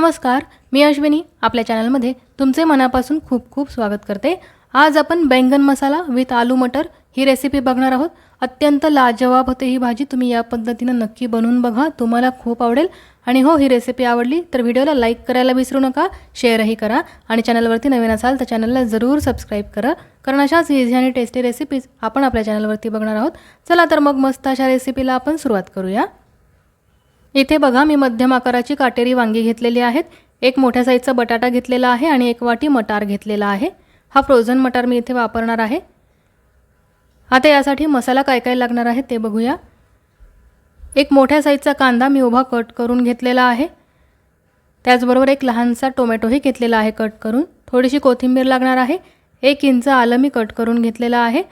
नमस्कार मी अश्विनी. आपल्या चॅनलमध्ये तुमचे मनापासून खूप खूप स्वागत करते. आज आपण बैंगन मसाला with aloo matar he recipe बघणार आहोत. अत्यंत लाजवाब होते ही भाजी तुम्ही या पद्धतीनं नक्की बनवून बघा. तुम्हाला खूप आवडेल. आणि हो ही रेसिपी आवडली तर व्हिडिओला लाईक करायला विसरू नका शेअरही करा. आणि चॅनलवरती नवीन असाल तर चॅनलला जरूर सबस्क्राईब करा. कारण अशाच इझी आणि टेस्टी रेसिपीज आपण आपल्या चॅनलवरती बघणार आहोत. चला तर मग मस्त अशा रेसिपीला आपण सुरुवात करूया. इथे बघा मी मध्यम आकाराची काटेरी वांगी घेतलेली आहेत. एक मोठ्या साईजचा बटाटा घेतलेला आहे आणि एक वाटी मटार घेतलेला आहे. हा फ्रोझन मटार मी इथे वापरणार आहे. आता यासाठी मसाला काय काय लागणार आहे ते बघूया. एक मोठ्या साईजचा कांदा मी उभा कट करून घेतलेला आहे. त्याचबरोबर एक लहानसा टोमॅटोही घेतलेला आहे कट करून. थोडीशी कोथिंबीर लागणार आहे. एक इंच आलं मी कट करून घेतलेलं आहे.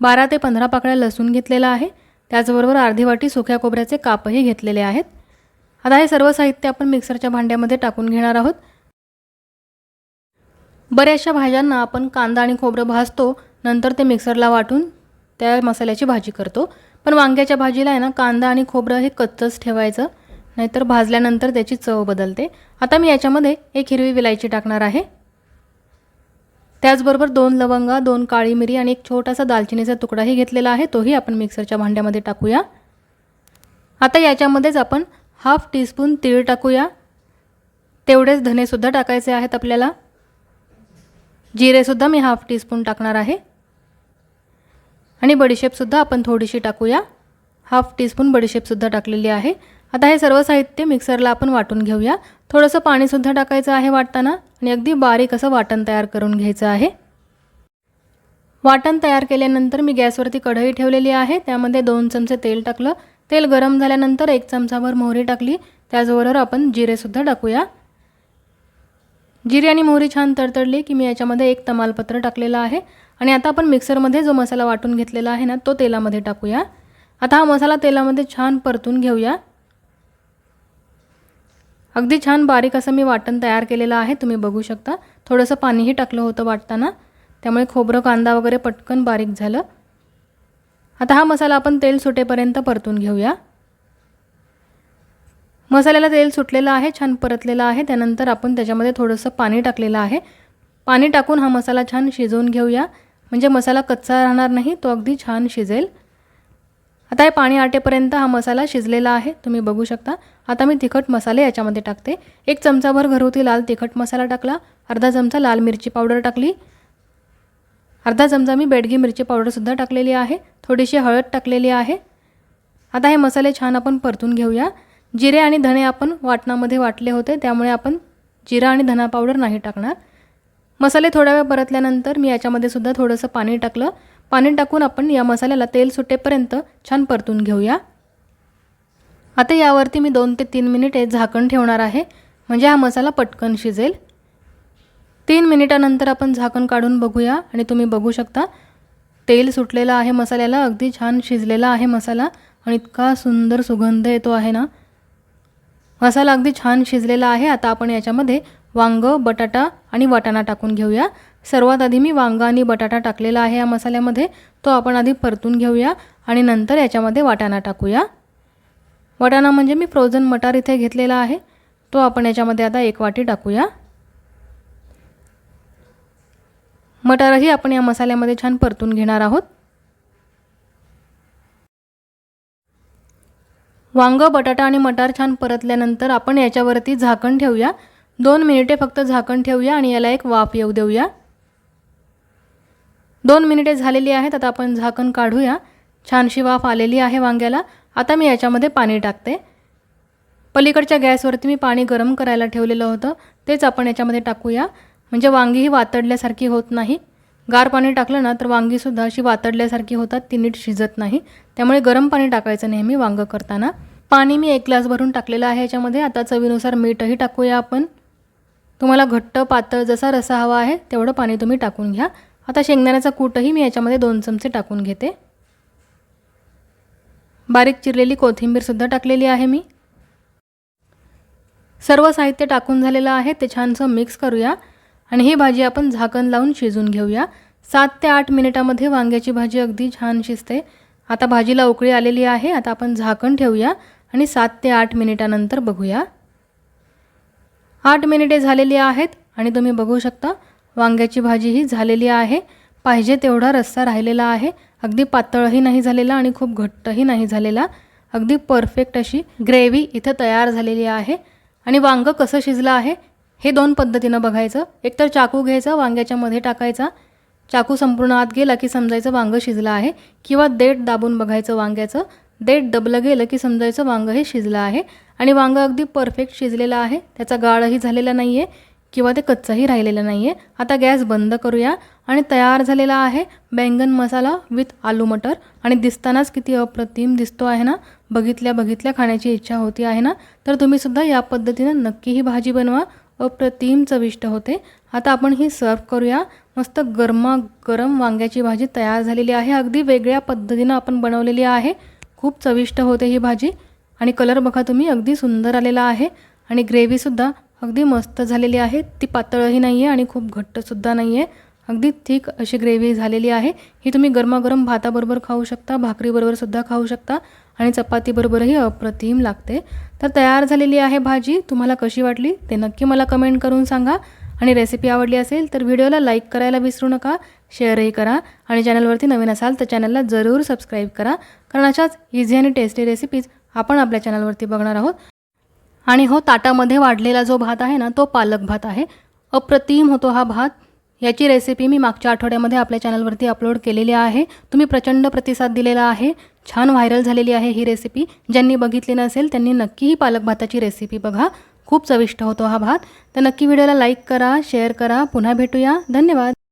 बारा ते पंधरा पाकळ्या लसूण घेतलेला आहे. त्याचबरोबर अर्धी वाटी सुक्या खोबऱ्याचे कापही घेतलेले आहेत. आता हे सर्व साहित्य आपण मिक्सरच्या भांड्यामध्ये टाकून घेणार आहोत. बऱ्याचशा भाज्यांना आपण कांदा आणि खोबरं भाजतो नंतर ते मिक्सरला वाटून त्या मसाल्याची भाजी करतो. पण वांग्याच्या भाजीला आहे ना कांदा आणि खोबरं हे कच्चंच ठेवायचं नाहीतर भाजल्यानंतर त्याची चव बदलते. आता मी याच्यामध्ये एक हिरवी विलायची टाकणार आहे. त्याचबरोबर दोन लवंगा दोन काळी मिरी आणि एक छोटासा दालचिनीचा तुकडाही घेतलेला आहे. तोही आपण मिक्सरच्या भांड्यामध्ये टाकूया. आता याच्यामध्येच आपण हाफ टीस्पून तीळ टाकूया. तेवढेच धनेसुद्धा टाकायचे आहेत आपल्याला. जिरेसुद्धा मी हाफ टीस्पून टाकणार आहे. आणि बडीशेपसुद्धा आपण थोडीशी टाकूया. हाफ टीस्पून बडीशेपसुद्धा टाकलेली आहे. आता हे सर्व साहित्य मिक्सरला आपण वाटून घेऊया. थोडंसं पाणीसुद्धा टाकायचं आहे वाटताना आणि अगदी बारीक असं वाटण तयार करून घ्यायचं आहे. वाटण तयार केल्यानंतर मी गॅसवरती कढई ठेवलेली आहे. त्यामध्ये दोन चमचे तेल टाकलं. तेल गरम झाल्यानंतर एक चमचाभर मोहरी टाकली. त्याचबरोबर आपण जिरेसुद्धा टाकूया. जिरे आणि मोहरी छान तडतडली की मी याच्यामध्ये एक तमालपत्र टाकलेलं आहे. आणि आता आपण मिक्सरमध्ये जो मसाला वाटून घेतलेला आहे ना तो तेलामध्ये टाकूया. आता हा मसाला तेलामध्ये छान परतून घेऊया. अगदी छान बारीक असं मी वाटण तयार केलेलं आहे तुम्ही बघू शकता. थोडंसं पाणीही टाकलं होतं वाटताना. त्यामुळे खोबरं कांदा वगैरे पटकन बारीक झालं. आता हा मसाला आपण तेल सुटेपर्यंत परतून घेऊया. मसाल्याला तेल सुटलेलं आहे छान परतलेलं आहे. त्यानंतर आपण त्याच्यामध्ये थोडंसं पाणी टाकलेलं आहे. पाणी टाकून हा मसाला छान शिजवून घेऊया. म्हणजे मसाला कच्चा राहणार नाही तो अगदी छान शिजेल. आता हे पाणी आटेपर्यंत हा मसाला शिजलेला आहे. तुम्ही बघू शकता. आता मी तिखट मसाले याच्यामध्ये टाकते. एक चमचाभर घरगुती लाल तिखट मसाला टाकला. अर्धा चमचा लाल मिरची पावडर टाकली. अर्धा चमचा मी बेडगी मिरची पावडरसुद्धा टाकलेली आहे. थोडीशी हळद टाकलेली आहे. आता हे मसाले छान आपण परतून घेऊया. जिरे आणि धणे आपण वाटणामध्ये वाटले होते. त्यामुळे आपण जिरा आणि धना पावडर नाही टाकणार. मसाले थोड्या वेळ परतल्यानंतर मी याच्यामध्ये सुद्धा थोडंसं पाणी टाकलं. पाणी टाकून आपण या मसाल्याला तेल सुटेपर्यंत छान परतून घेऊया. आता यावरती मी दोन ते तीन मिनिटे झाकण ठेवणार आहे. म्हणजे हा मसाला पटकन शिजेल. तीन मिनिटानंतर आपण झाकण काढून बघूया आणि तुम्ही बघू शकता तेल सुटलेलं आहे मसाल्याला अगदी छान शिजलेला आहे मसाला आणि इतका सुंदर सुगंध येतो आहे ना. मसाला अगदी छान शिजलेला आहे. आता आपण याच्यामध्ये वांग बटाटा आणि वाटाणा टाकून घेऊया. सर्वात आधी मी वांगा आणि बटाटा टाकलेला आहे या मसाल्यामध्ये. तो आपण आधी परतून घेऊया आणि नंतर याच्यामध्ये वाटाणा टाकूया. वाटाणा म्हणजे मी फ्रोझन मटार इथे घेतलेला आहे. तो आपण याच्यामध्ये आता एक वाटी टाकूया. मटारही आपण या मसाल्यामध्ये छान परतून घेणार आहोत. वांग बटाटा आणि मटार छान परतल्यानंतर आपण याच्यावरती झाकण ठेवूया. दोन मिनिटे फक्त झाकण ठेवूया आणि याला एक वाफ येऊ देऊया. दोन मिनिटे झालेली आहेत आता आपण झाकण काढूया. छानशी वाफ आलेली आहे वांग्याला. आता मी याच्यामध्ये पाणी टाकते. पलीकडच्या गॅसवरती मी पाणी गरम करायला ठेवलेलं होतं. तेच आपण याच्यामध्ये टाकूया. म्हणजे वांगीही वातडल्यासारखी होत नाही. गार पाणी टाकलं ना तर वांगीसुद्धा अशी वातडल्यासारखी होतात. ती नीट शिजत नाही. त्यामुळे गरम पाणी टाकायचं नेहमी वांगं करताना. पाणी मी एक ग्लास भरून टाकलेलं आहे याच्यामध्ये. आता चवीनुसार मीठही टाकूया आपण. तुम्हाला घट्ट पातळ जसा रसा हवा आहे तेवढं पाणी तुम्ही टाकून घ्या. आता शेंगदाण्याचा कूटही मी याच्यामध्ये दोन चमचे टाकून घेते. बारीक चिरलेली कोथिंबीरसुद्धा टाकलेली आहे मी. सर्व साहित्य टाकून झालेलं आहे ते छानसं मिक्स करूया. आणि ही भाजी आपण झाकण लावून शिजून घेऊया. सात ते आठ मिनिटामध्ये वांग्याची भाजी अगदी छान शिजते. आता भाजीला उकळी आलेली आहे आता आपण झाकण ठेवूया आणि सात ते आठ मिनिटानंतर बघूया. आठ मिनिटे झालेली आहेत आणि तुम्ही बघू शकता वांग्याची भाजी ही झालेली आहे. पाहिजे तेवढा रस्सा राहिलेला आहे. अगदी पातळही नाही झालेला आणि खूप घट्टही नाही झालेला. अगदी परफेक्ट अशी ग्रेव्ही इथं तयार झालेली आहे. आणि वांगं कसं शिजलं आहे हे दोन पद्धतीनं बघायचं. एकतर चाकू घ्यायचा वांग्याच्यामध्ये टाकायचा. चाकू संपूर्ण आत गेला की समजायचं वांगं शिजलं आहे. किंवा देठ दाबून बघायचं वांग्याचं. देठ दबलं गेलं की समजायचं वांगं हे शिजलं आहे. आणि वांगं अगदी परफेक्ट शिजलेलं आहे. त्याचा गाळही झालेला नाही आहे किंवा ते कच्चंही राहिलेलं नाही आहे आता गॅस बंद करूया. आणि तयार झालेला आहे बैंगन मसाला विथ आलू मटर. आणि दिसतानाच किती अप्रतिम दिसतो आहे ना? बघितल्या बघितल्या खाण्याची इच्छा होती आहे ना? तर तुम्हीसुद्धा या पद्धतीनं नक्की ही भाजी बनवा. अप्रतिम चविष्ट होते. आता आपण ही सर्व करूया. मस्त गरमागरम वांग्याची भाजी तयार झालेली आहे. अगदी वेगळ्या पद्धतीनं आपण बनवलेली आहे. खूप चविष्ट होते ही भाजी. आणि कलर बघा तुम्ही अगदी सुंदर आलेला आहे. आणि ग्रेव्हीसुद्धा अगदी मस्त झालेली आहे. ती पातळही नाही आहे आणि खूप घट्टसुद्धा नाही आहे अगदी थिक अशी ग्रेव्ही झालेली आहे. ही तुम्ही गरमागरम भाताबरोबर खाऊ शकता भाकरीबरोबरसुद्धा खाऊ शकता आणि चपातीबरोबरही अप्रतिम लागते. तर तयार झालेली आहे भाजी. तुम्हाला कशी वाटली ते नक्की मला कमेंट करून सांगा. आणि रेसिपी आवडली असेल तर व्हिडिओला लाईक करायला विसरू नका शेअरही करा आणि चॅनलवरती नवीन असाल तर चॅनलला जरूर सबस्क्राईब करा. कारण अशाच इझी आणि टेस्टी रेसिपीज आपण आपल्या चॅनलवरती बघणार आहोत. आणि हो ताटामध्ये वाढलेला जो भात आहे ना तो पालक भात आहे. अप्रतिम होतो हा भात. याची रेसिपी मी मागच्या आठवड्यामध्ये आपल्या चॅनलवरती अपलोड केलेली आहे. तुम्ही प्रचंड प्रतिसाद दिलेला आहे. छान व्हायरल झालेली आहे ही रेसिपी ज्यांनी बघितली नसेल त्यांनी नक्की ही पालक भाताची रेसिपी बघा. खूप चविष्ट होतो हा भात. तर नक्की व्हिडिओला लाईक करा शेअर करा. पुन्हा भेटूया. धन्यवाद.